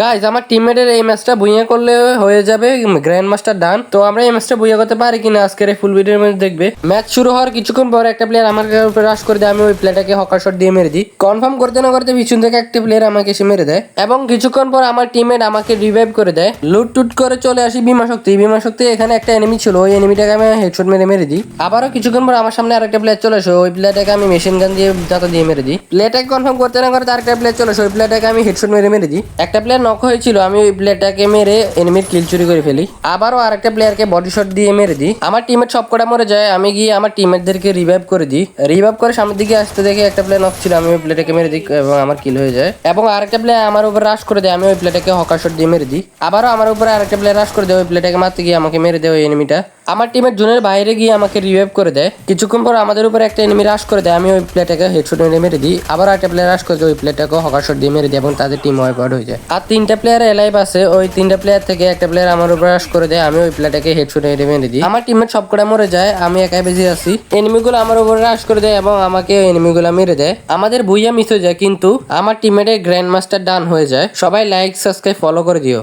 Guys আমার টিমমেটের এই ম্যাচটা বুইয়া করলে হয়ে যাবে গ্র্যান্ড মাস্টার ডান তো আমরা এই ম্যাচটা বুইয়া করতে পারি কিনা আজকের এই ফুল ভিডিওর মধ্যে দেখবে। ম্যাচ শুরু হওয়ার কিছুক্ষণ পর একটা প্লেয়ার আমার উপরে রাশ করে দেয়, আমি ওই প্লেয়ারটাকে হকার শট দিয়ে মেরে দিই। কনফার্ম করতে না করতে পিছন থেকে একটা প্লেয়ার আমাকে এসে মেরে দেয়। এবং কিছুক্ষণ পর আমার টিমমেট আমাকে রিভাইভ করে দেয়। লুট টুট করে চলে আসি বিমা শক্তি। বিমা শক্তি এখানে একটা এনিমি ছিল, ওই এনিমিটাকে আমি হেডশট মেরে মেরে দিই। আবারও কিছুক্ষণ পর আমার সামনে আরেকটা প্লেয়ার চলে আসে, ওই প্লেয়ারটাকে আমি মেশিন গান দিয়ে দাতা দিয়ে মেরে দিই। প্লেয়ারটাকে কনফার্ম করতে না করতে আরেকটা প্লেয়ার চলে আসে, ওই প্লেয়ারটাকে আমি হেডশট মেরে মেরে দিই। একটা প্লেয়ার নক হয়েছিল, আমি ওই প্লেয়ারটাকে মেরে এনিমির কিল চুরি করে ফেলি। আবারও আরেকটা প্লেয়ারকে বডি শট দিয়ে মেরে দিই। আমার টিমের সব কটা মরে যায়, আমি গিয়ে আমার টিমমেটদেরকে রিভাইভ করে দিই। রিভাইভ করে সামনের দিকে আসতে দেখে একটা প্লেয়ার নক ছিল, আমি ওই প্লেয়ারটাকে মেরে দিই এবং আমার কিল হয়ে যায়। এবং আরেকটা প্লেয়ার আমার উপর রাশ করে দেয়, আমি ওই প্লেয়ারটাকে হকার শট দিয়ে মেরে দিই। আবারও আমার উপরে আরেকটা প্লেয়ার রাশ করে দেয়, ওই প্লেয়ারটাকে মারতে গিয়ে আমাকে মেরে দেয় ওই এনিমিটা আমার টিমের জোনের বাইরে গিয়ে আমাকে রিভাইভ করে দেয়। কিছুক্ষণ পর আমাদের উপরে একটা এনিমি রাশ করে দেয়, আমি ওই প্লেয়ারটাকে হেডশট মেরে মেরে দিই। আবার একটা প্লেয়ার রাশ করে দেয়, ওই প্লেয়ারটাকে হকার শট দিয়ে মেরে দিই এবং তাদের টিম ওয়াইপ আউট হয়ে যায়। আর তিনটা প্লেয়ার এলাইভ আছে, ওই তিনটা প্লেয়ার থেকে একটা প্লেয়ার আমার উপর রাশ করে দেয়, আমি ওই প্লেয়ারটাকে হেডশট মেরে মেরে দিই। আমার টিমের সব কটা মরে যায়, আমি একাই বেঁচে আছি। এনিমিগুলো আমার উপরে রাশ করে দেয় এবং আমাকে এনিমিগুলো মেরে দেয়। আমাদের বইয়া মিস হয়ে যায়, কিন্তু আমার টিমের গ্র্যান্ড মাস্টার ডান হয়ে যায়। সবাই লাইক সাবস্ক্রাইব ফলো করে দিও।